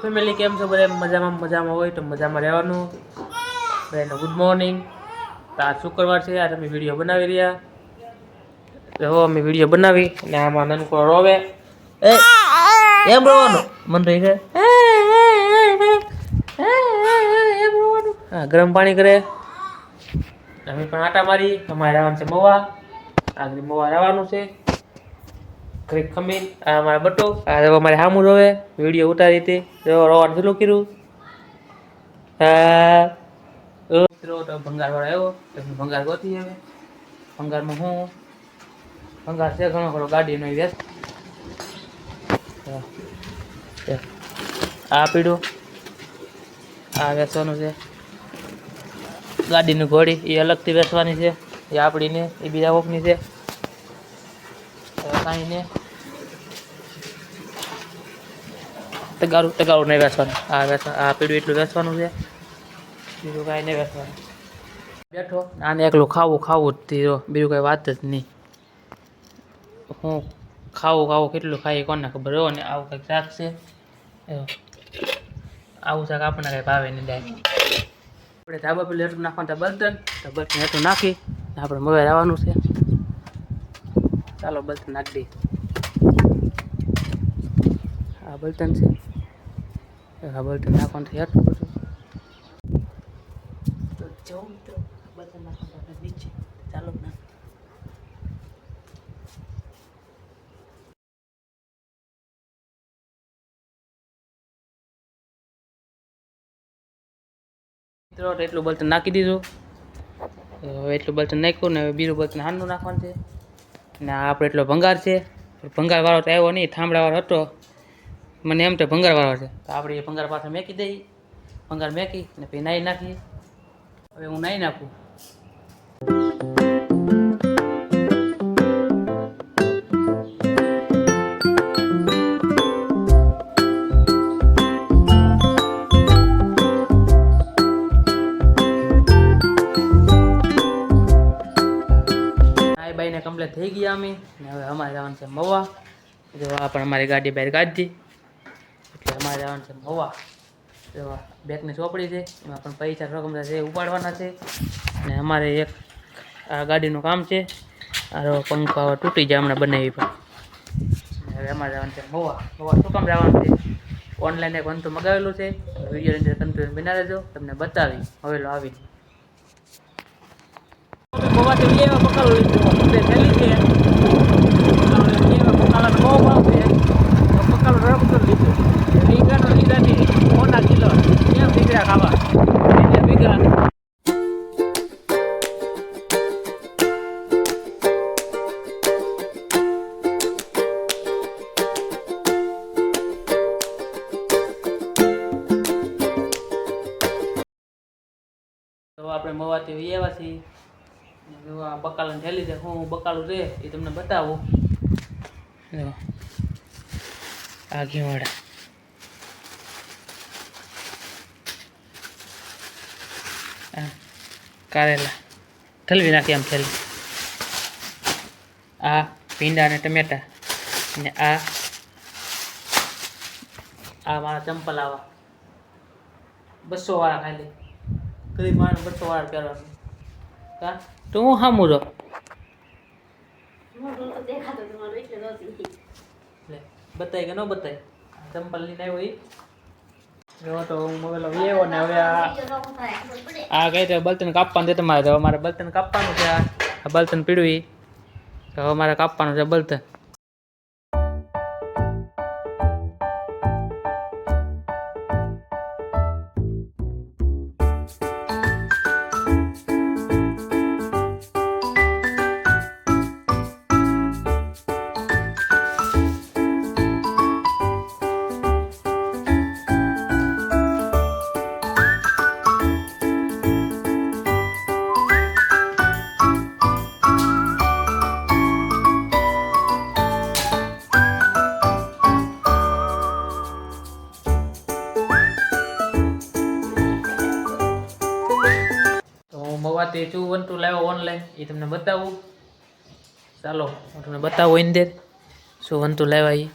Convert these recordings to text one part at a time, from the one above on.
Family કેમ છો બધા? મજામાં મજામાં હોય તો મજામાં રહેવાનું. બધાને ગુડ મોર્નિંગ તો આ શુક્રવાર છે આજે અમે વીડિયો બનાવી રહ્યા. તો અમે વીડિયો બનાવી અને આમાં નાનકો રોવે. એ એમ રોવાનું. મન રહી છે એમ રોવાનું. હા ગરમ પાણી કરે. અમે પણ આટા મારી અમારે રહેવાનું છે મવા. આગળ મવા રહેવાનું છે. ઘરે ખમીન આ અમારા બટો, આ અમારે સામું રોવે વીડિયો ઉતારી હતી રોવાનું ચાલુ કર્યું? હા. મિત્રો, તો ભંગાર વાળો આવ્યો તો ભંગાર ગોતી હવે ભંગારમાં હું, ભંગાર છે, ઘણો ખરો ગાડીનો વ્યસ્ત. આ પીડું, આ વેચવાનું છે. ગાડીની ઘોડી, એ અલગથી વેચવાની છે, એ આપણીને એ બીજા કોકની છે. કાંઈ ને તગારું તગારું નહીં વેચવાનું આ વેચવા આ પીડું એટલું વેચવાનું છે. બીજું કાંઈ નહીં વેચવાનું બેઠો. આને એકલું ખાવું ખાવું જ થી બીજું કાંઈ વાત જ નહીં. હું ખાવું ખાવું કેટલું ખાઈ કોને ખબર? હો ને આવું કંઈક શાક છે. આવું શાક આપણને કાંઈ ભાવે નહીં દાય. આપણે ધાબા પેલું હેઠું નાખવાનું ત્યાં બર્તન તો બર્તન હેઠું નાખી. આપણે મોબાઈલ આવવાનું છે. ચાલો બર્તન નાખી દઈએ. આ બર્તન છે. આ બર્તન નાખવાનું છે હેઠું બધું તો જાઓ મિત્રો બર્તન નાખવાનું આપણે નીચે ચાલો ના મિત્રો તો એટલું બર્તન નાખી દીધું. હવે એટલું બર્તન નાખ્યું ને હવે બીજું બર્તન હાનનું નાખવાનું છે. ને આપણે એટલો ભંગાર છે. ભંગારવાળો તો આવ્યો નહીં થાંભલા હતો. મને એમ તો ભંગાર વાળો છે. તો આપણે એ ભંગાર પાસે મેકી દઈ ભંગાર મેકી અને પછી નાહી નાખીએ. હવે હું નાહી નાખું. બાઈને કમ્પ્લીટ થઈ ગયા અમે. હવે અમારે જવાનું છે મવા. જો આ પણ અમારી ગાડી બહાર કાઢી અમારે જવાનું છે મવા એવા આ બેગની ચોપડી છે, એમાં પણ પૈસા રકમ છે ઉપાડવાના છે. ને અમારે એક આ ગાડીનું કામ છે આ જો પંખો હવે તૂટી જાય હમણાં બનાવી પણ. હવે અમારે જવાનું છે મવા મવા શું કામ જવાનું છે? ઓનલાઈન એક વંતુ મગાવેલું છે વિડીયોની અંદર કન્ટિન્યુ બના દેજો, તમને બતાવી હવેલો આવી. મવાથી લેવા પકડો લીધો. આપણે મવાથી આવ્યા છીએ. ને આ બકાલાને થેલી છે, હું બકાલું છે, એ તમને બતાવું. આ ઘીવાડા કારેલા. ઠલવી નાખી આમ થેલી આ ભીંડા અને ટમેટા. અને આ આ મારા ચંપલ આવા. બસો વાળા ખાલી. ગરીબ માણસ બસો વાર પહેરવાનું કા? તો હું સામું રહો? બતાય કે ન બતાય? ચંપલ લઈને આવ્યો જો તો હું મોબાઈલ આવ્યો ને હવે આ આ કઈ તો બળતણ કાપવાનું છે તમારે. તો અમારે બલતન કાપવાનું છે આ. આ પીડવી તો હવે મારે કાપવાનું છે બળતણ. મવાથી ચૂ વન ટુ લાવ્યો ઓનલાઈન એ તમને બતાવું. ચાલો, હું તમને બતાવું અંદર. શું વન ટુ લાવ્યા એ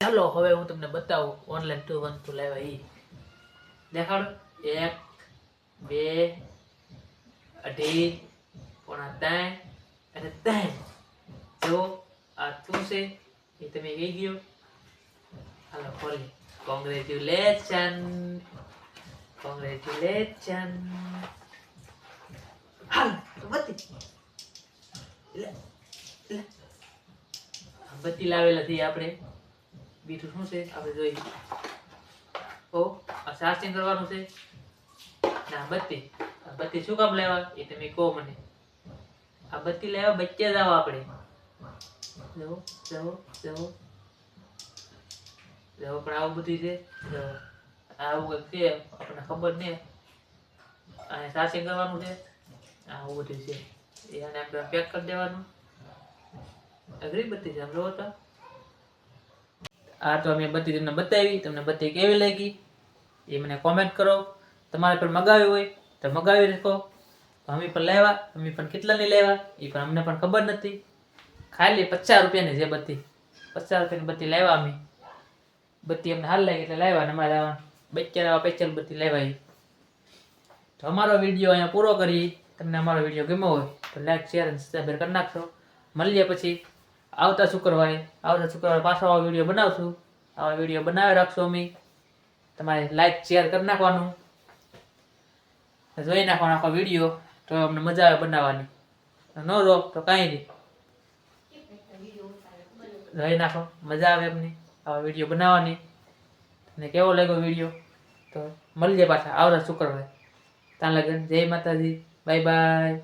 ચાલો, હવે હું તમને બતાવું. ઓનલાઈન ટુ વન ટુ લાવ્યા એ દેખાડો. એક, બે, અઢી, પોણા ત્રણ અને ત્રણ. જો, આ તું છે, એ તમે કહી ગયો હાલો, ખોલી. કોંગ્રેચ્યુલેશન કોંગ્રેચ્યુલેશન હાલ બત્તી બત્તી લાવેલા હતી આપણે. બીજું શું છે? આપણે જોઈએ ઓ આ ચાર્જિંગ કરવાનું છે. ના બત્તી આ બત્તી શું કામ લેવા એ તમે કહો મને. આ બત્તી લેવા બચ્ચે જાવ આપણે. જવો જવો જવો જવો પણ આવું બધું છે. જવો આવું કંઈક છે, આપણને ખબર નહીં અને સાચી કરવાનું છે. આવું બધું છે. એ આને આપણે પેક કરી દેવાનું. અઘરી બધી છે આમ જોવો તો? આ તો મેં બધી તમને બતાવી, તમને બધી કેવી લાગી? એ મને કોમેન્ટ કરો. તમારે પણ મગાવી હોય તો મગાવી રાખો. અમે પણ લેવા, અમે પણ કેટલાની લેવા? એ પણ અમને પણ ખબર નથી. ખાલી પચાસ રૂપિયાની છે બત્તી પચાસ રૂપિયાની બત્તી લાવ્યા અમે. બત્તી અમને હાલ લાગી એટલે લાવ્યા અને અમારે આવા. બચ્ચા પેચલ બધી લેવાય. તો અમારો વીડિયો અહીંયા પૂરો કરી. તમને અમારો વીડિયો ગમ્યો હોય તો લાઈક શેર અને સબસ્ક્રાઈબ કરી નાખશો. મળીએ પછી. આવતા શુક્રવારે. આવતા શુક્રવારે પાછો આવો વીડિયો બનાવશું. આવા વીડિયો બનાવી રાખશો અમે. તમારે લાઈક શેર કરી નાખવાનું. જોઈ નાખવાનો આખો વીડિયો તો અમને મજા આવે બનાવવાની. ન રો તો કાંઈ નહીં. જોઈ નાખો. મજા આવે એમની આવા વીડિયો બનાવવાની. અને કેવો લાગ્યો વીડિયો? તો મળીએ પાછા. આવતા શુક્રવારે. ત્યાં લગન. જય માતાજી. Bye bye.